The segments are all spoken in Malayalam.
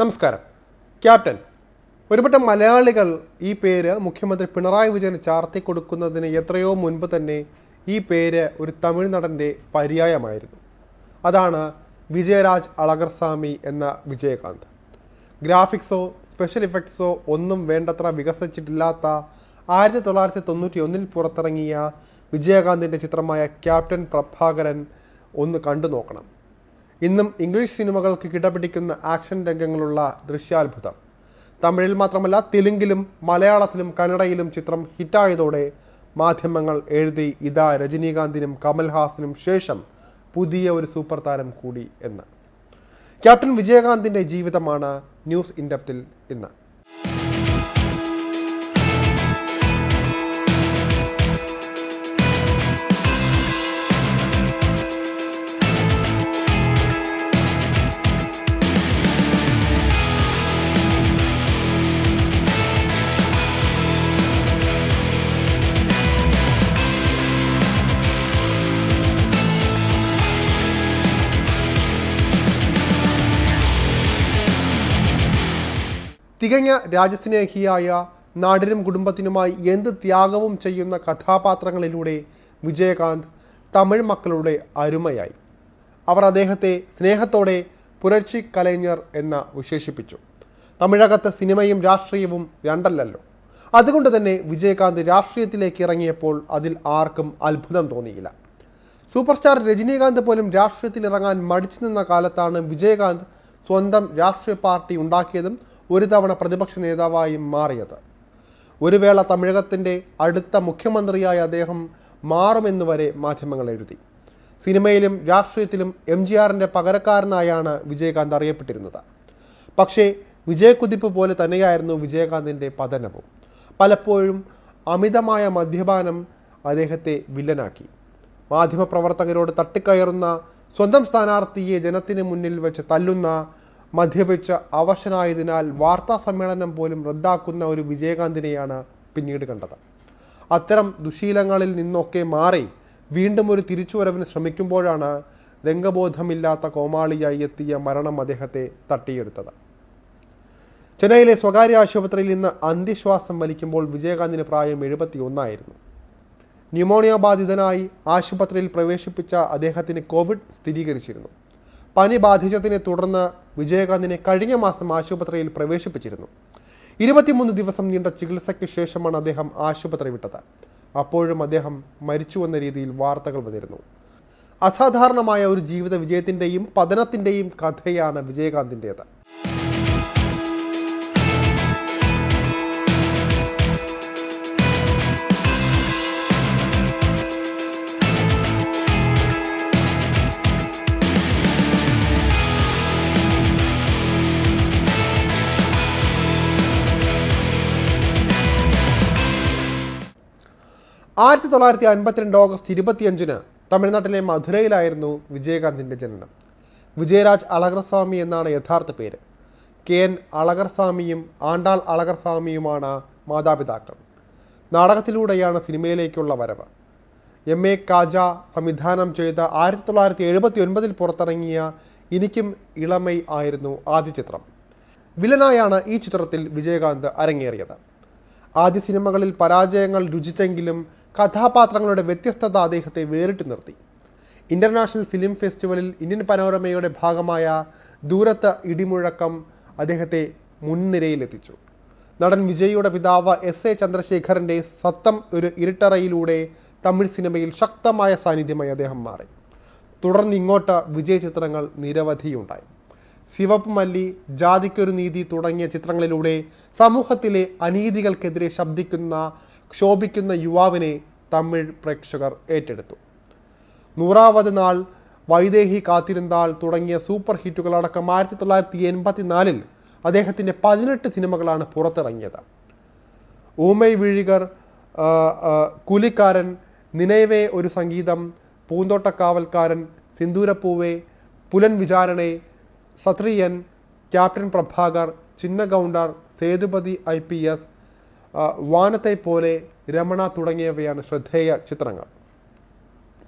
നമസ്കാരം. ക്യാപ്റ്റൻ ഒരുപറ്റം മലയാളികൾ ഈ പേര് മുഖ്യമന്ത്രി പിണറായി വിജയന് ചാർത്തി കൊടുക്കുന്നതിന് എത്രയോ മുൻപ് തന്നെ ഈ പേര് ഒരു തമിഴ് നടന്റെ പര്യായമായിരുന്നു. അതാണ് വിജയരാജ് അളഗർസ്വാമി എന്ന വിജയകാന്ത്. ഗ്രാഫിക്സോ സ്പെഷ്യൽ ഇഫക്ട്സോ ഒന്നും വേണ്ടത്ര വികസിച്ചിട്ടില്ലാത്ത ആയിരത്തി തൊള്ളായിരത്തി തൊണ്ണൂറ്റി ഒന്നിൽ പുറത്തിറങ്ങിയ വിജയകാന്തിന്റെ ചിത്രമായ ക്യാപ്റ്റൻ പ്രഭാകരൻ ഒന്ന് കണ്ടു നോക്കണം ഇന്നും ഇംഗ്ലീഷ് സിനിമകൾക്ക് കിടപിടിക്കുന്ന ആക്ഷൻ രംഗങ്ങളുള്ള ദൃശ്യാത്ഭുതം. തമിഴിൽ മാത്രമല്ല തെലുങ്കിലും മലയാളത്തിലും കന്നഡയിലും ചിത്രം ഹിറ്റായതോടെ മാധ്യമങ്ങൾ എഴുതി ഇതാ രജനീകാന്തിനും കമൽഹാസിനും ശേഷം പുതിയ ഒരു സൂപ്പർ താരം കൂടി എന്ന്. ക്യാപ്റ്റൻ വിജയകാന്തിന്റെ ജീവിതമാണ് ന്യൂസ് ഇൻഡപ്തിൽ ഇന്ന്. തികഞ്ഞ രാജസ്നേഹിയായ നാടിനും കുടുംബത്തിനുമായി എന്ത് ത്യാഗവും ചെയ്യുന്ന കഥാപാത്രങ്ങളിലൂടെ വിജയകാന്ത് തമിഴ് മക്കളുടെ അരുമയായി. അവർ അദ്ദേഹത്തെ സ്നേഹത്തോടെ പുരക്ഷി കലൈഞ്ഞർ എന്ന വിശേഷിപ്പിച്ചു. തമിഴകത്ത് സിനിമയും രാഷ്ട്രീയവും രണ്ടല്ലല്ലോ. അതുകൊണ്ട് തന്നെ വിജയകാന്ത് രാഷ്ട്രീയത്തിലേക്ക് ഇറങ്ങിയപ്പോൾ അതിൽ ആർക്കും അത്ഭുതം തോന്നിയില്ല. സൂപ്പർ സ്റ്റാർ രജനീകാന്ത് പോലും രാഷ്ട്രീയത്തിൽ ഇറങ്ങാൻ മടിച്ചു നിന്ന കാലത്താണ് വിജയകാന്ത് സ്വന്തം രാഷ്ട്രീയ പാർട്ടി ഉണ്ടാക്കിയതും ഒരു തവണ പ്രതിപക്ഷ നേതാവായി മാറിയത്. ഒരു വേള തമിഴകത്തിന്റെ അടുത്ത മുഖ്യമന്ത്രിയായ അദ്ദേഹം മാറുമെന്ന് വരെ മാധ്യമങ്ങൾ എഴുതി. സിനിമയിലും രാഷ്ട്രീയത്തിലും എം ജി ആറിന്റെ പകരക്കാരനായാണ് വിജയകാന്ത് അറിയപ്പെട്ടിരുന്നത്. പക്ഷേ വിജയക്കുതിപ്പ് പോലെ തന്നെയായിരുന്നു വിജയകാന്തിന്റെ പതനവും. പലപ്പോഴും അമിതമായ മദ്യപാനം അദ്ദേഹത്തെ വില്ലനാക്കി. മാധ്യമപ്രവർത്തകരോട് തട്ടിക്കയറുന്ന സ്വന്തം സ്ഥാനാർത്ഥിയെ ജനത്തിന് മുന്നിൽ വെച്ച് തല്ലുന്ന മദ്യപിച്ച് അവശനായതിനാൽ വാർത്താ സമ്മേളനം പോലും റദ്ദാക്കുന്ന ഒരു വിജയകാന്തിനെയാണ് പിന്നീട് കണ്ടത്. അത്തരം ദുശീലങ്ങളിൽ നിന്നൊക്കെ മാറി വീണ്ടും ഒരു തിരിച്ചുവരവിന് ശ്രമിക്കുമ്പോഴാണ് രംഗബോധമില്ലാത്ത കോമാളിയായി എത്തിയ മരണം അദ്ദേഹത്തെ തട്ടിയെടുത്തത്. ചെന്നൈയിലെ സ്വകാര്യ ആശുപത്രിയിൽ നിന്ന് അന്ത്യശ്വാസം വലിക്കുമ്പോൾ വിജയകാന്തിന് പ്രായം എഴുപത്തി ഒന്നായിരുന്നു ന്യൂമോണിയ ബാധിതനായി ആശുപത്രിയിൽ പ്രവേശിപ്പിച്ച അദ്ദേഹത്തിന് കോവിഡ് സ്ഥിരീകരിച്ചിരുന്നു. പനി ബാധിച്ചതിനെ തുടർന്ന് വിജയകാന്തിനെ കഴിഞ്ഞ മാസം ആശുപത്രിയിൽ പ്രവേശിപ്പിച്ചിരുന്നു. ഇരുപത്തിമൂന്ന് ദിവസം നീണ്ട ചികിത്സയ്ക്ക് ശേഷമാണ് അദ്ദേഹം ആശുപത്രി വിട്ടത്. അപ്പോഴും അദ്ദേഹം മരിച്ചുവെന്ന രീതിയിൽ വാർത്തകൾ വന്നിരുന്നു. അസാധാരണമായ ഒരു ജീവിത വിജയത്തിന്റെയും പതനത്തിന്റെയും കഥയാണ് വിജയകാന്തിന്റേത് ആയിരത്തി തൊള്ളായിരത്തി അൻപത്തിരണ്ട് ഓഗസ്റ്റ് ഇരുപത്തിയഞ്ചിന് തമിഴ്നാട്ടിലെ മധുരയിലായിരുന്നു വിജയകാന്തിന്റെ ജനനം. വിജയരാജ് അളകർസ്വാമി എന്നാണ് യഥാർത്ഥ പേര്. കെ എൻ അളകർസ്വാമിയും ആണ്ടാൾ അളകർസ്വാമിയുമാണ് മാതാപിതാക്കൾ. നാടകത്തിലൂടെയാണ് സിനിമയിലേക്കുള്ള വരവ്. എം എ കാജ സംവിധാനം ചെയ്ത ആയിരത്തി തൊള്ളായിരത്തി എഴുപത്തി ഒൻപതിൽ പുറത്തിറങ്ങിയ എനിക്കും ഇളമൈ ആയിരുന്നു ആദ്യ ചിത്രം. വില്ലനായാണ് ഈ ചിത്രത്തിൽ വിജയകാന്ത് അരങ്ങേറിയത്. ആദ്യ സിനിമകളിൽ പരാജയങ്ങൾ രുചിച്ചെങ്കിലും കഥാപാത്രങ്ങളുടെ വ്യത്യസ്തത അദ്ദേഹത്തെ വേറിട്ട് നിർത്തി. ഇന്റർനാഷണൽ ഫിലിം ഫെസ്റ്റിവലിൽ ഇന്ത്യൻ പനോരമയുടെ ഭാഗമായ ദൂരത്ത് ഇടിമുഴക്കം അദ്ദേഹത്തെ മുൻനിരയിലെത്തിച്ചു. നടൻ വിജയിയുടെ പിതാവ് എസ് എ ചന്ദ്രശേഖറിന്റെ സത്തം ഒരു ഇരുട്ടറയിലൂടെ തമിഴ് സിനിമയിൽ ശക്തമായ സാന്നിധ്യമായി അദ്ദേഹം മാറി. തുടർന്ന് ഇങ്ങോട്ട് വിജയ ചിത്രങ്ങൾ നിരവധിയുണ്ടായി. ശിവപ്പ് മല്ലി ജാതിക്കൊരു നീതി തുടങ്ങിയ ചിത്രങ്ങളിലൂടെ സമൂഹത്തിലെ അനീതികൾക്കെതിരെ ശബ്ദിക്കുന്ന ക്ഷോഭിക്കുന്ന യുവാവിനെ തമിഴ് പ്രേക്ഷകർ ഏറ്റെടുത്തു. നൂറാവത് നാൾ വൈദേഹി കാത്തിരുന്നാൾ തുടങ്ങിയ സൂപ്പർ ഹിറ്റുകളടക്കം ആയിരത്തി തൊള്ളായിരത്തി എൺപത്തിനാലിൽ അദ്ദേഹത്തിന്റെ പതിനെട്ട് സിനിമകളാണ് പുറത്തിറങ്ങിയത്. ഊമൈ വിഴികർ കൂലിക്കാരൻ നിലവേ ഒരു സംഗീതം Poonthottakavalkaran Sindhoorapoove Pulan Vicharanai Sathriyan captain Prabhakar Chinna Gounder Sethupathi I P S Vanathai Pole Ramana തുടങ്ങിയവയാണ് ശ്രദ്ധേയ ചിത്രങ്ങൾ.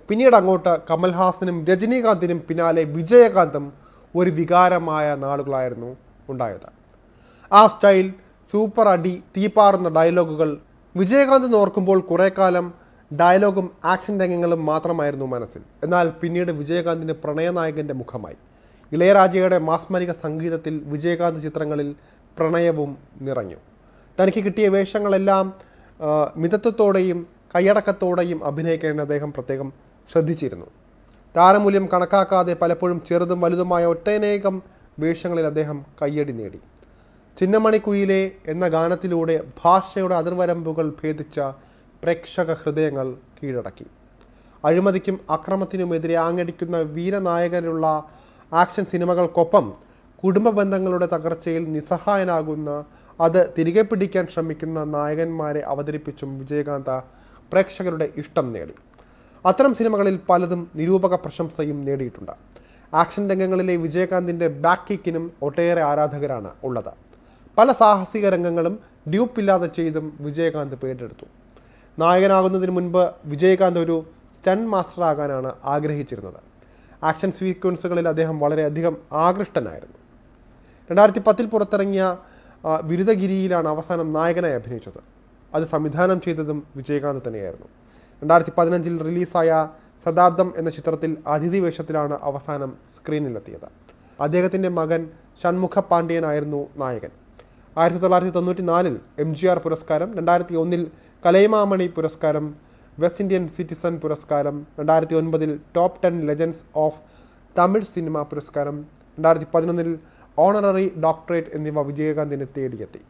പിന്നീട് അങ്ങോട്ട് കമൽഹാസനും രജനീകാന്തിനും പിന്നാലെ വിജയകാന്തും ഒരു വികാരമായ നാളുകളായിരുന്നു ഉണ്ടായത്. ആ സ്റ്റൈൽ സൂപ്പർ അടി തീപ്പാറുന്ന ഡയലോഗുകൾ വിജയകാന്ത് ഓർക്കുമ്പോൾ കുറേ കാലം ഡയലോഗും ആക്ഷൻ രംഗങ്ങളും മാത്രമായിരുന്നു മനസ്സിൽ. എന്നാൽ പിന്നീട് വിജയകാന്തിന് പ്രണയനായകന്റെ മുഖമായി. ഇളയരാജയുടെ മാസ്മരിക സംഗീതത്തിൽ വിജയകാന്ത് ചിത്രങ്ങളിൽ പ്രണയവും നിറഞ്ഞു. തനിക്ക് കിട്ടിയ വേഷങ്ങളെല്ലാം മിതത്വത്തോടെയും കൈയടക്കത്തോടെയും അഭിനയിക്കേണ്ടത് അദ്ദേഹം പ്രത്യേകം ശ്രദ്ധിച്ചിരുന്നു. താരമൂല്യം കണക്കാക്കാതെ പലപ്പോഴും ചെറുതും വലുതുമായ ഒട്ടനേകം വേഷങ്ങളിൽ അദ്ദേഹം കയ്യടി നേടി. ചിന്നമണിക്കുയിലെ എന്ന ഗാനത്തിലൂടെ ഭാഷയുടെ അതിർവരമ്പുകൾ ഭേദിച്ച പ്രേക്ഷക ഹൃദയങ്ങൾ കീഴടക്കി. അഴിമതിക്കും അക്രമത്തിനുമെതിരെ ആങ്ങടിക്കുന്ന വീരനായകനുള്ള ആക്ഷൻ സിനിമകൾക്കൊപ്പം കുടുംബ ബന്ധങ്ങളുടെ തകർച്ചയിൽ നിസ്സഹായനാകുന്ന അത് തിരികെ പിടിക്കാൻ ശ്രമിക്കുന്ന നായകന്മാരെ അവതരിപ്പിച്ചും വിജയകാന്ത പ്രേക്ഷകരുടെ ഇഷ്ടം നേടി. അത്തരം സിനിമകളിൽ പലതും നിരൂപക പ്രശംസയും നേടിയിട്ടുണ്ട്. ആക്ഷൻ രംഗങ്ങളിലെ വിജയകാന്തിന്റെ ബാക്ക് കിക്കിനും ഒട്ടേറെ ആരാധകരാണ് ഉള്ളത്. പല സാഹസിക രംഗങ്ങളും ഡ്യൂപ്പില്ലാതെ ചെയ്തും വിജയകാന്ത് പേരെടുത്തു. നായകനാകുന്നതിന് മുൻപ് വിജയകാന്ത് ഒരു സ്റ്റൺ മാസ്റ്റർ ആകാനാണ് ആഗ്രഹിച്ചിരുന്നത്. ആക്ഷൻ സീക്വൻസുകളിൽ അദ്ദേഹം വളരെയധികം ആകൃഷ്ടനായിരുന്നു. രണ്ടായിരത്തി പത്തിൽ പുറത്തിറങ്ങിയ ബിരുദഗിരിയിലാണ് അവസാനം നായകനായി അഭിനയിച്ചത്. അത് സംവിധാനം ചെയ്തതും വിജയകാന്ത് തന്നെയായിരുന്നു. രണ്ടായിരത്തി പതിനഞ്ചിൽ റിലീസായ ശതാബ്ദം എന്ന ചിത്രത്തിൽ അതിഥി വേഷത്തിലാണ് അവസാനം സ്ക്രീനിലെത്തിയത്. അദ്ദേഹത്തിന്റെ മകൻ ഷൺമുഖ പാണ്ഡ്യനായിരുന്നു നായകൻ. ആയിരത്തി തൊള്ളായിരത്തി തൊണ്ണൂറ്റി നാലിൽ എം ജി ആർ പുരസ്കാരം രണ്ടായിരത്തി ഒന്നിൽ കലൈമാമണി പുരസ്കാരം വെസ്റ്റ് ഇന്ത്യൻ സിറ്റിസൺ പുരസ്കാരം രണ്ടായിരത്തി ഒൻപതിൽ top ten legends of Tamil cinema പുരസ്കാരം രണ്ടായിരത്തി പതിനൊന്നിൽ ഓണററി ഡോക്ടറേറ്റ് എന്നിവ വിജയകാന്തിനെ തേടിയെത്തി.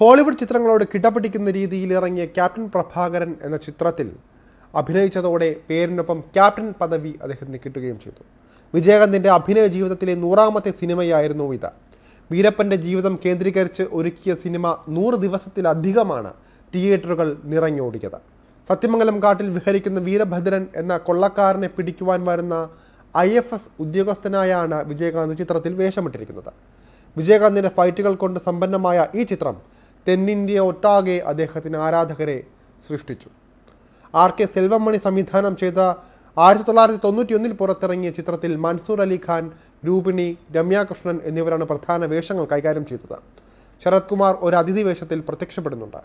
ഹോളിവുഡ് ചിത്രങ്ങളോട് കിടപിടിക്കുന്ന രീതിയിൽ ഇറങ്ങിയ ക്യാപ്റ്റൻ പ്രഭാകരൻ എന്ന ചിത്രത്തിൽ അഭിനയിച്ചതോടെ പേരിനൊപ്പം ക്യാപ്റ്റൻ പദവി അദ്ദേഹത്തിന് കിട്ടുകയും ചെയ്തു. വിജയകാന്തിന്റെ അഭിനയ ജീവിതത്തിലെ നൂറാമത്തെ സിനിമയായിരുന്നു ഇത്. വീരപ്പന്റെ ജീവിതം കേന്ദ്രീകരിച്ച് ഒരുക്കിയ സിനിമ നൂറ് ദിവസത്തിലധികമാണ് തിയേറ്ററുകൾ നിറഞ്ഞോടിയത്. സത്യമംഗലം കാട്ടിൽ വിഹരിക്കുന്ന വീരഭദ്രൻ എന്ന കൊള്ളക്കാരനെ പിടിക്കുവാൻ വരുന്ന ഐ എഫ് എസ് ഉദ്യോഗസ്ഥനായാണ് വിജയകാന്ത് ചിത്രത്തിൽ വേഷമിട്ടിരിക്കുന്നത്. വിജയകാന്തിന്റെ ഫൈറ്റുകൾ കൊണ്ട് സമ്പന്നമായ ഈ ചിത്രം തെന്നിന്ത്യ ഒട്ടാകെ അദ്ദേഹത്തിന് ആരാധകരെ സൃഷ്ടിച്ചു. ആർ കെ സെൽവമണി സംവിധാനം ചെയ്ത ആയിരത്തി തൊള്ളായിരത്തി തൊണ്ണൂറ്റിയൊന്നിൽ പുറത്തിറങ്ങിയ ചിത്രത്തിൽ മൻസൂർ അലി ഖാൻ രൂപിണി രമ്യാകൃഷ്ണൻ എന്നിവരാണ് പ്രധാന വേഷങ്ങൾ കൈകാര്യം ചെയ്തത്. ശരത് കുമാർ ഒരു അതിഥി വേഷത്തിൽ പ്രത്യക്ഷപ്പെടുന്നുണ്ട്.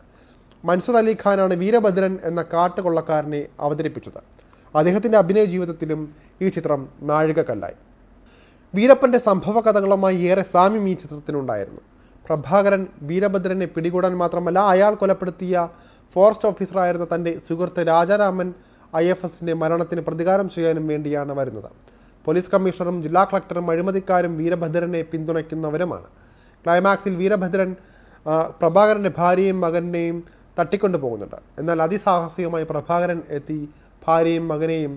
മൻസൂർ അലി ഖാനാണ് വീരഭദ്രൻ എന്ന കാട്ടുകൊള്ളക്കാരനെ അവതരിപ്പിച്ചത്. അദ്ദേഹത്തിന്റെ അഭിനയ ജീവിതത്തിലും ഈ ചിത്രം നാഴികക്കല്ലായി. വീരപ്പന്റെ സംഭവ കഥകളുമായി ഏറെ സാമ്യം ഈ ചിത്രത്തിനുണ്ടായിരുന്നു. പ്രഭാകരൻ വീരഭദ്രനെ പിടികൂടാൻ മാത്രമല്ല അയാൾ കൊലപ്പെടുത്തിയ ഫോറസ്റ്റ് ഓഫീസറായിരുന്ന തന്റെ സുഹൃത്ത് രാജാരാമൻ ഐ എഫ് എസിന്റെ മരണത്തിന് പ്രതികാരം ചെയ്യാനും വേണ്ടിയാണ് വരുന്നത്. പോലീസ് കമ്മീഷണറും ജില്ലാ കളക്ടറും അഴിമതിക്കാരും വീരഭദ്രനെ പിന്തുണയ്ക്കുന്നവരുമാണ്. ക്ലൈമാക്സിൽ വീരഭദ്രൻ പ്രഭാകരന്റെ ഭാര്യയും മകനെയും തട്ടിക്കൊണ്ടു പോകുന്നുണ്ട് എന്നാൽ അതിസാഹസികമായി പ്രഭാകരൻ എത്തി ഭാര്യയും മകനെയും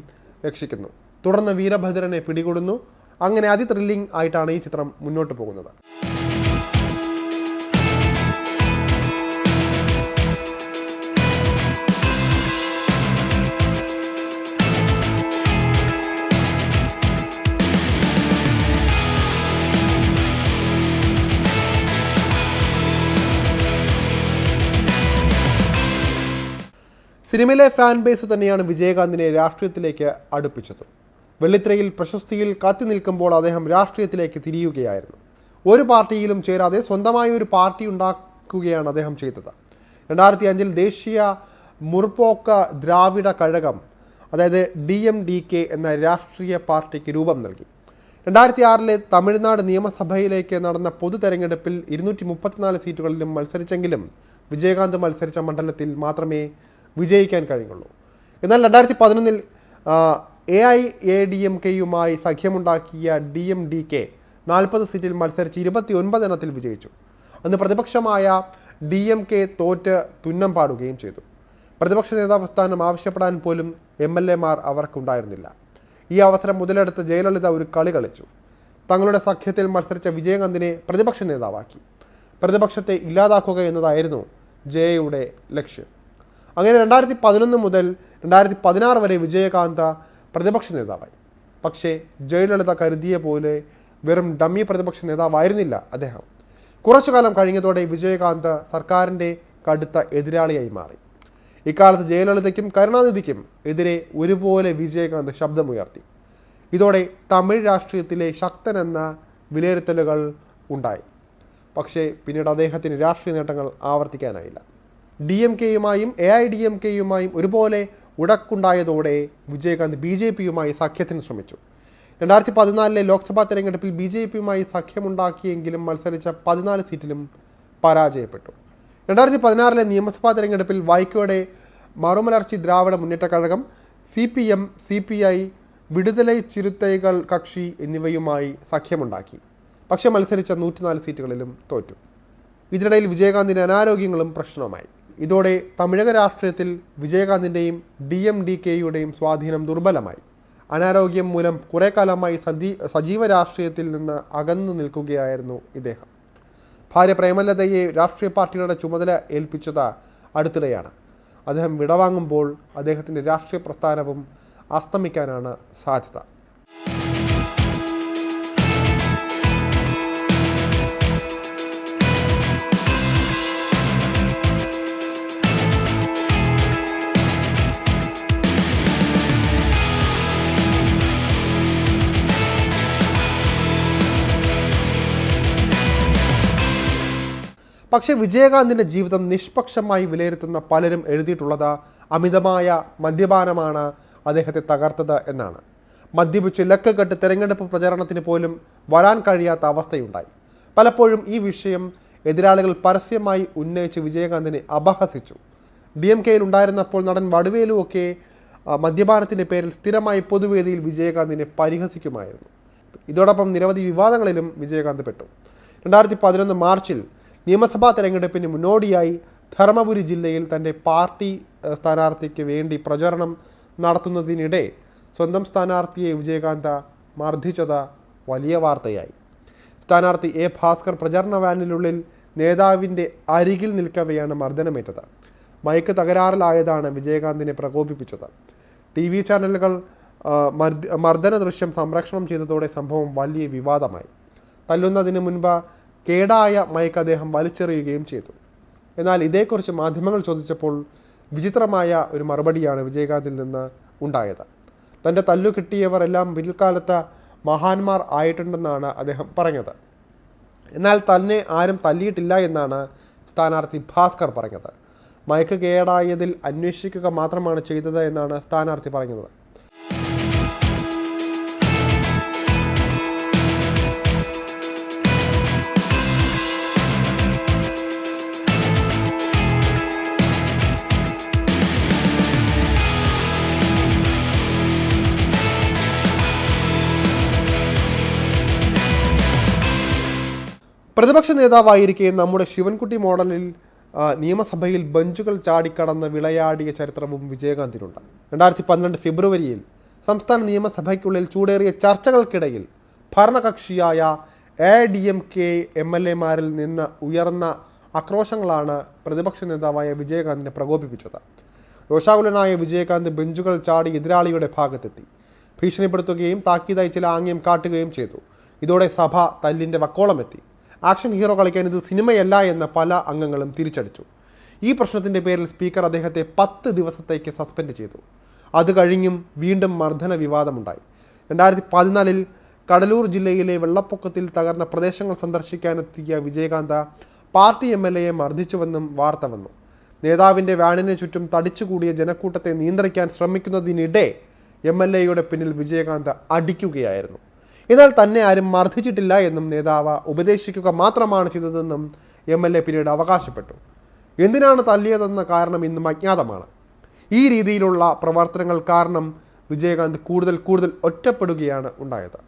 രക്ഷിക്കുന്നു. തുടർന്ന് വീരഭദ്രനെ പിടികൂടുന്നു. അങ്ങനെ അതി ത്രില്ലിംഗ് ആയിട്ടാണ് ഈ ചിത്രം മുന്നോട്ട് പോകുന്നത്. സിനിമയിലെ ഫാൻ ബേസ് തന്നെയാണ് വിജയകാന്തിനെ രാഷ്ട്രീയത്തിലേക്ക് അടുപ്പിച്ചത്. വെള്ളിത്തിരയിൽ പ്രശസ്തിയിൽ കാത്തി നിൽക്കുമ്പോൾ അദ്ദേഹം രാഷ്ട്രീയത്തിലേക്ക് തിരിയുകയായിരുന്നു. ഒരു പാർട്ടിയിലും ചേരാതെ സ്വന്തമായി ഒരു പാർട്ടി ഉണ്ടാക്കുകയാണ് അദ്ദേഹം ചെയ്തത്. രണ്ടായിരത്തി അഞ്ചിൽ ദേശീയ മുർപോക്ക ദ്രാവിഡ കഴകം അതായത് ഡി എം ഡി കെ എന്ന രാഷ്ട്രീയ പാർട്ടിക്ക് രൂപം നൽകി. രണ്ടായിരത്തി ആറിലെ തമിഴ്നാട് നിയമസഭയിലേക്ക് നടന്ന പൊതു തെരഞ്ഞെടുപ്പിൽ ഇരുന്നൂറ്റി മുപ്പത്തിനാല് സീറ്റുകളിലും മത്സരിച്ചെങ്കിലും വിജയകാന്ത് മത്സരിച്ച മണ്ഡലത്തിൽ മാത്രമേ വിജയിക്കാൻ കഴിഞ്ഞുള്ളൂ എന്നാൽ രണ്ടായിരത്തി പതിനൊന്നിൽ A I A D M കെയുമായി സഖ്യമുണ്ടാക്കിയ ഡി എം ഡി കെ നാൽപ്പത് സീറ്റിൽ മത്സരിച്ച് ഇരുപത്തി ഒൻപത് എണ്ണത്തിൽ വിജയിച്ചു. അന്ന് പ്രതിപക്ഷമായ ഡി എം കെ തോറ്റ് തുന്നം പാടുകയും ചെയ്തു. പ്രതിപക്ഷ നേതാവ് സ്ഥാനം ആവശ്യപ്പെടാൻ പോലും എം എൽ എമാർ അവർക്കുണ്ടായിരുന്നില്ല. ഈ അവസരം മുതലെടുത്ത് ജയലളിത ഒരു കളി കളിച്ചു. തങ്ങളുടെ സഖ്യത്തിൽ മത്സരിച്ച വിജയകാന്തിനെ പ്രതിപക്ഷ നേതാവാക്കി. പ്രതിപക്ഷത്തെ ഇല്ലാതാക്കുക എന്നതായിരുന്നു ജയയുടെ ലക്ഷ്യം. അങ്ങനെ രണ്ടായിരത്തി പതിനൊന്ന് മുതൽ രണ്ടായിരത്തി പതിനാറ് വരെ വിജയകാന്ത പ്രതിപക്ഷ നേതാവായി. പക്ഷേ ജയലളിത കരുതിയ പോലെ വെറും ഡമ്മി പ്രതിപക്ഷ നേതാവായിരുന്നില്ല അദ്ദേഹം. കുറച്ചു കാലം കഴിഞ്ഞതോടെ വിജയകാന്ത് സർക്കാരിന്റെ കടുത്ത എതിരാളിയായി മാറി. ഇക്കാലത്ത് ജയലളിതയ്ക്കും കരുണാനിധിക്കും എതിരെ ഒരുപോലെ വിജയകാന്ത് ശബ്ദമുയർത്തി. ഇതോടെ തമിഴ് രാഷ്ട്രീയത്തിലെ ശക്തനെന്ന വിലയിരുത്തലുകൾ ഉണ്ടായി. പക്ഷേ പിന്നീട് അദ്ദേഹത്തിന് രാഷ്ട്രീയ നേട്ടങ്ങൾ ആവർത്തിക്കാനായില്ല. ഡി എം കെയുമായും എ ഐ ഡി എം കെയുമായും ഒരുപോലെ ഉടക്കുണ്ടായതോടെ വിജയകാന്ത് ബി ജെ പിയുമായി സഖ്യത്തിന് ശ്രമിച്ചു. രണ്ടായിരത്തി പതിനാലിലെ ലോക്സഭാ തെരഞ്ഞെടുപ്പിൽ ബി ജെ പിയുമായി സഖ്യമുണ്ടാക്കിയെങ്കിലും മത്സരിച്ച പതിനാല് സീറ്റിലും പരാജയപ്പെട്ടു. രണ്ടായിരത്തി പതിനാറിലെ നിയമസഭാ തെരഞ്ഞെടുപ്പിൽ വൈക്കോയുടെ Marumalarchi Dravida Munnetra Kazhagam C P M C P I Viduthalai Chiruthaigal കക്ഷി എന്നിവയുമായി സഖ്യമുണ്ടാക്കി. പക്ഷേ മത്സരിച്ച നൂറ്റിനാല് സീറ്റുകളിലും തോറ്റു. ഇതിനിടയിൽ വിജയകാന്തിന്റെ അനാരോഗ്യങ്ങളും പ്രശ്നവുമായി. ഇതോടെ തമിഴക രാഷ്ട്രീയത്തിൽ വിജയകാന്തിന്റെയും ഡി എം ഡി കെയുടെയും സ്വാധീനം ദുർബലമായി. അനാരോഗ്യം മൂലം കുറേ കാലമായി സജീ സജീവ രാഷ്ട്രീയത്തിൽ നിന്ന് അകന്നു നിൽക്കുകയായിരുന്നു ഇദ്ദേഹം. ഭാര്യ പ്രേമലതയെ രാഷ്ട്രീയ പാർട്ടികളുടെ ചുമതല ഏൽപ്പിച്ചത് അടുത്തിടെയാണ്. അദ്ദേഹം വിടവാങ്ങുമ്പോൾ അദ്ദേഹത്തിന്റെ രാഷ്ട്രീയ പ്രസ്ഥാനവും അസ്തമിക്കാനാണ് സാധ്യത. പക്ഷേ വിജയകാന്തിന്റെ ജീവിതം നിഷ്പക്ഷമായി വിലയിരുത്തുന്ന പലരും എഴുതിയിട്ടുള്ളത് അമിതമായ മദ്യപാനമാണ് അദ്ദേഹത്തെ തകർത്തത് എന്നാണ്. മദ്യപിച്ച് ലക്കക്കെട്ട് തെരഞ്ഞെടുപ്പ് പ്രചാരണത്തിന് പോലും വരാൻ കഴിയാത്ത അവസ്ഥയുണ്ടായി. പലപ്പോഴും ഈ വിഷയം എതിരാളികൾ പരസ്യമായി ഉന്നയിച്ച് വിജയകാന്തിനെ അപഹസിച്ചു. ഡി എം കെയിൽ ഉണ്ടായിരുന്നപ്പോൾ നടൻ വടുവേലു ഒക്കെ ആ, മദ്യപാനത്തിന്റെ പേരിൽ സ്ഥിരമായി പൊതുവേദിയിൽ വിജയകാന്തിനെ പരിഹസിക്കുമായിരുന്നു. ഇതോടൊപ്പം നിരവധി വിവാദങ്ങളിലും വിജയകാന്ത് പെട്ടു. രണ്ടായിരത്തി പതിനൊന്ന് മാർച്ചിൽ നിയമസഭാ തെരഞ്ഞെടുപ്പിന് മുന്നോടിയായി ധർമ്മപുരി ജില്ലയിൽ തന്റെ പാർട്ടി സ്ഥാനാർത്ഥിക്ക് വേണ്ടി പ്രചരണം നടത്തുന്നതിനിടെ സ്വന്തം സ്ഥാനാർത്ഥിയെ വിജയകാന്ത മർദ്ദിച്ചത് വലിയ വാർത്തയായി. സ്ഥാനാർത്ഥി എ ഭാസ്കർ പ്രചരണ വാനിനുള്ളിൽ നേതാവിന്റെ അരികിൽ നിൽക്കവെയാണ് മർദ്ദനമേറ്റത്. മയക്ക് തകരാറിലായതാണ് വിജയകാന്തിനെ പ്രകോപിപ്പിച്ചത്. ടി വി ചാനലുകൾ മർദ്ദന ദൃശ്യം സംരക്ഷണം ചെയ്തതോടെ സംഭവം വലിയ വിവാദമായി. തല്ലുന്നതിന് മുൻപ് കേടായ മയക്ക് അദ്ദേഹം വലിച്ചെറിയുകയും ചെയ്തു. എന്നാൽ ഇതേക്കുറിച്ച് മാധ്യമങ്ങൾ ചോദിച്ചപ്പോൾ വിചിത്രമായ ഒരു മറുപടിയാണ് വിജയകാന്തിൽ നിന്ന് ഉണ്ടായത്. തന്റെ തല്ലു കിട്ടിയവർ എല്ലാം പിൽക്കാലത്ത് മഹാന്മാർ ആയിട്ടുണ്ടെന്നാണ് അദ്ദേഹം പറഞ്ഞത്. എന്നാൽ തന്നെ ആരും തല്ലിയിട്ടില്ല എന്നാണ് സ്ഥാനാർത്ഥി ഭാസ്കർ പറഞ്ഞത്. മയക്ക് കേടായതിൽ അന്വേഷിക്കുക മാത്രമാണ് ചെയ്തത് എന്നാണ് സ്ഥാനാർത്ഥി പറഞ്ഞത്. പ്രതിപക്ഷ നേതാവായിരിക്കെ നമ്മുടെ ശിവൻകുട്ടി മോഡലിൽ നിയമസഭയിൽ ബഞ്ചുകൾ ചാടിക്കടന്ന് വിളയാടിയ ചരിത്രവും വിജയകാന്തിനുണ്ട്. രണ്ടായിരത്തി പന്ത്രണ്ട് ഫെബ്രുവരിയിൽ സംസ്ഥാന നിയമസഭയ്ക്കുള്ളിൽ ചൂടേറിയ ചർച്ചകൾക്കിടയിൽ ഭരണകക്ഷിയായ A D M K M L എമാരിൽ നിന്ന് ഉയർന്ന ആക്രോശങ്ങളാണ് പ്രതിപക്ഷ നേതാവായ വിജയകാന്തിനെ പ്രകോപിപ്പിച്ചത്. രോഷാകുലനായ വിജയകാന്ത് ബെഞ്ചുകൾ ചാടി എതിരാളിയുടെ ഭാഗത്തെത്തി. ഭീഷണിപ്പെടുത്തുകയും താക്കീതായി ചില ആംഗ്യം കാട്ടുകയും ചെയ്തു. ഇതോടെ സഭ തല്ലിന്റെ വക്കോളമെത്തി. ആക്ഷൻ ഹീറോ കളിക്കാൻ ഇത് സിനിമയല്ല എന്ന പല അംഗങ്ങളും തിരിച്ചടിച്ചു. ഈ പ്രശ്നത്തിന്റെ പേരിൽ സ്പീക്കർ അദ്ദേഹത്തെ പത്ത് ദിവസത്തേക്ക് സസ്പെൻഡ് ചെയ്തു. അത് കഴിഞ്ഞും വീണ്ടും മർദ്ദന വിവാദമുണ്ടായി. രണ്ടായിരത്തി പതിനാലിൽ കടലൂർ ജില്ലയിലെ വെള്ളപ്പൊക്കത്തിൽ തകർന്ന പ്രദേശങ്ങൾ സന്ദർശിക്കാനെത്തിയ വിജയകാന്ത പാർട്ടി എം എൽ എയെ മർദ്ദിച്ചുവെന്നും വാർത്ത വന്നു. നേതാവിന്റെ വാനിന് ചുറ്റും തടിച്ചുകൂടിയ ജനക്കൂട്ടത്തെ നിയന്ത്രിക്കാൻ ശ്രമിക്കുന്നതിനിടെ എം എൽ എയുടെ പിന്നിൽ വിജയകാന്ത് അടിക്കുകയായിരുന്നു. എന്നാൽ തന്നെ ആരും മർദ്ദിച്ചിട്ടില്ല എന്നും നേതാവ് ഉപദേശിക്കുക മാത്രമാണ് ചെയ്തതെന്നും എം എൽ എ പിന്നീട് അവകാശപ്പെട്ടു. എന്തിനാണ് തല്ലിയതെന്ന കാരണം ഇന്നും അജ്ഞാതമാണ്. ഈ രീതിയിലുള്ള പ്രവർത്തനങ്ങൾ കാരണം വിജയകാന്ത് കൂടുതൽ കൂടുതൽ ഒറ്റപ്പെടുകയാണ് ഉണ്ടായത്.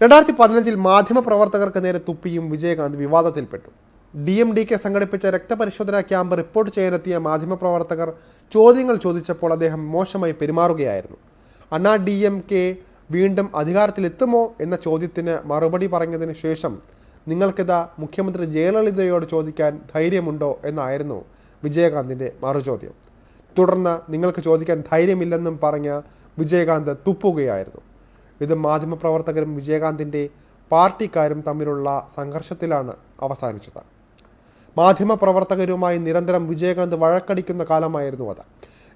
രണ്ടായിരത്തി പതിനഞ്ചിൽ മാധ്യമപ്രവർത്തകർക്ക് നേരെ തുപ്പിയും വിജയകാന്ത് വിവാദത്തിൽപ്പെട്ടു. ഡി എം ഡി കെ സംഘടിപ്പിച്ച രക്തപരിശോധനാ ക്യാമ്പ് റിപ്പോർട്ട് ചെയ്യാനെത്തിയ മാധ്യമപ്രവർത്തകർ ചോദ്യങ്ങൾ ചോദിച്ചപ്പോൾ അദ്ദേഹം മോശമായി പെരുമാറുകയായിരുന്നു. അണ്ണാ ഡി എം കെ വീണ്ടും അധികാരത്തിലെത്തുമോ എന്ന ചോദ്യത്തിന് മറുപടി പറഞ്ഞതിന് ശേഷം നിങ്ങൾക്കിതാ മുഖ്യമന്ത്രി ജയലളിതയോട് ചോദിക്കാൻ ധൈര്യമുണ്ടോ എന്നായിരുന്നു വിജയകാന്തിന്റെ മറുചോദ്യം. തുടർന്ന് നിങ്ങൾക്ക് ചോദിക്കാൻ ധൈര്യമില്ലെന്നും പറഞ്ഞ വിജയകാന്ത് തുപ്പുകയായിരുന്നു. ഇത് മാധ്യമപ്രവർത്തകരും വിജയകാന്തിന്റെ പാർട്ടിക്കാരും തമ്മിലുള്ള സംഘർഷത്തിലാണ് അവസാനിച്ചത്. മാധ്യമപ്രവർത്തകരുമായി നിരന്തരം വിജയകാന്ത് വഴക്കടിക്കുന്ന കാലമായിരുന്നു അത്.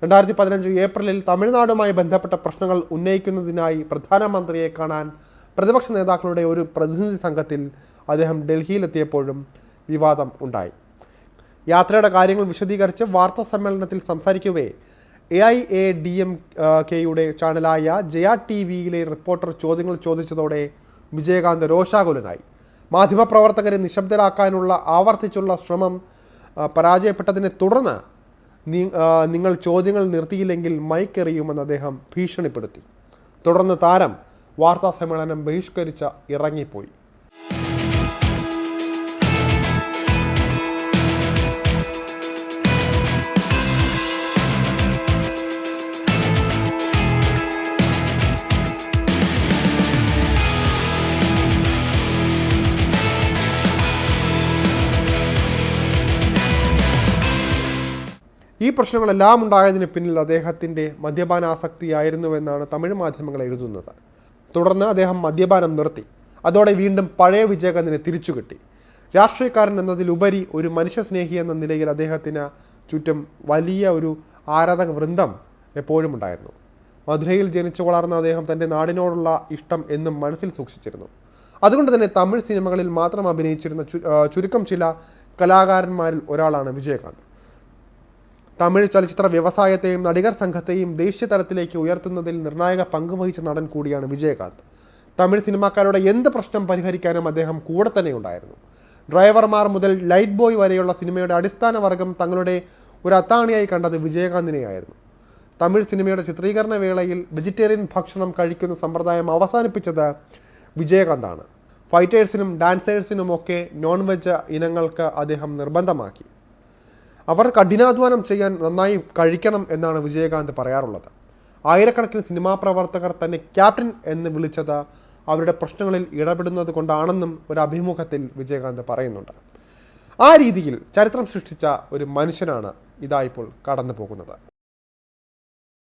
രണ്ടായിരത്തി പതിനഞ്ച് ഏപ്രിലിൽ തമിഴ്നാടുമായി ബന്ധപ്പെട്ട പ്രശ്നങ്ങൾ ഉന്നയിക്കുന്നതിനായി പ്രധാനമന്ത്രിയെ കാണാൻ പ്രതിപക്ഷ നേതാക്കളുടെ ഒരു പ്രതിനിധി സംഘത്തിൽ അദ്ദേഹം ഡൽഹിയിലെത്തിയപ്പോഴും വിവാദം ഉണ്ടായി. യാത്രയുടെ കാര്യങ്ങൾ വിശദീകരിച്ച് വാർത്താ സമ്മേളനത്തിൽ സംസാരിക്കവേ A I A D M കെയുടെ ചാനലായ ജയ ടി വിയിലെ റിപ്പോർട്ടർ ചോദ്യങ്ങൾ ചോദിച്ചതോടെ വിജയകാന്ത് രോഷാകുലനായി. മാധ്യമപ്രവർത്തകരെ നിശബ്ദരാക്കാനുള്ള ആവർത്തിച്ചുള്ള ശ്രമം പരാജയപ്പെട്ടതിനെ തുടർന്ന് നിങ്ങൾ ചോദ്യങ്ങൾ നിർത്തിയില്ലെങ്കിൽ മൈക്ക് എറിയുമെന്ന് അദ്ദേഹം ഭീഷണിപ്പെടുത്തി. തുടർന്ന് താരം വാർത്താ സമ്മേളനം ബഹിഷ്കരിച്ച് ഇറങ്ങിപ്പോയി. ഈ പ്രശ്നങ്ങളെല്ലാം ഉണ്ടായതിന് പിന്നിൽ അദ്ദേഹത്തിന്റെ മദ്യപാനാസക്തിയായിരുന്നുവെന്നാണ് തമിഴ് മാധ്യമങ്ങൾ എഴുതുന്നത്. തുടർന്ന് അദ്ദേഹം മദ്യപാനം നിർത്തി. അതോടെ വീണ്ടും പഴയ വിജയകാന്തിനെ തിരിച്ചു കിട്ടി രാഷ്ട്രീയക്കാരൻ എന്നതിലുപരി ഒരു മനുഷ്യസ്നേഹി എന്ന നിലയിൽ അദ്ദേഹത്തിന് ചുറ്റും വലിയ ഒരു ആരാധക വൃന്ദം എപ്പോഴും ഉണ്ടായിരുന്നു. മധുരയിൽ ജനിച്ചു വളർന്ന അദ്ദേഹം തന്റെ നാടിനോടുള്ള ഇഷ്ടം എന്നും മനസ്സിൽ സൂക്ഷിച്ചിരുന്നു. അതുകൊണ്ട് തന്നെ തമിഴ് സിനിമകളിൽ മാത്രം അഭിനയിച്ചിരുന്ന ചുരുക്കം ചില കലാകാരന്മാരിൽ ഒരാളാണ് വിജയകാന്ത്. തമിഴ് ചലച്ചിത്ര വ്യവസായത്തെയും നടികർ സംഘത്തെയും ദേശീയ തലത്തിലേക്ക് ഉയർത്തുന്നതിൽ നിർണായക പങ്ക് വഹിച്ച നടൻ കൂടിയാണ് വിജയകാന്ത്. തമിഴ് സിനിമാക്കാരുടെ എന്ത് പ്രശ്നം പരിഹരിക്കാനും അദ്ദേഹം കൂടെ തന്നെ ഉണ്ടായിരുന്നു. ഡ്രൈവർമാർ മുതൽ ലൈറ്റ് ബോയ് വരെയുള്ള സിനിമയുടെ അടിസ്ഥാന വർഗം തങ്ങളുടെ ഒരു അത്താണിയായി കണ്ടത് വിജയകാന്തിനെയായിരുന്നു. തമിഴ് സിനിമയുടെ ചിത്രീകരണ വേളയിൽ വെജിറ്റേറിയൻ ഭക്ഷണം കഴിക്കുന്ന സമ്പ്രദായം അവസാനിപ്പിച്ചത് വിജയകാന്താണ്. ഫൈറ്റേഴ്സിനും ഡാൻസേഴ്സിനുമൊക്കെ നോൺ വെജ് ഇനങ്ങൾക്ക് അദ്ദേഹം നിർബന്ധമാക്കി. അവർ കഠിനാധ്വാനം ചെയ്യാൻ നന്നായി കഴിക്കണം എന്നാണ് വിജയകാന്ത് പറയാറുള്ളത്. ആയിരക്കണക്കിന് സിനിമാ പ്രവർത്തകർ തന്നെ ക്യാപ്റ്റൻ എന്ന് വിളിച്ചത് അവരുടെ പ്രശ്നങ്ങളിൽ ഇടപെടുന്നത് കൊണ്ടാണെന്നും ഒരു അഭിമുഖത്തിൽ വിജയകാന്ത് പറയുന്നുണ്ട്. ആ രീതിയിൽ ചരിത്രം സൃഷ്ടിച്ച ഒരു മനുഷ്യനാണ് ഇതായിപ്പോൾ കടന്നു പോകുന്നത്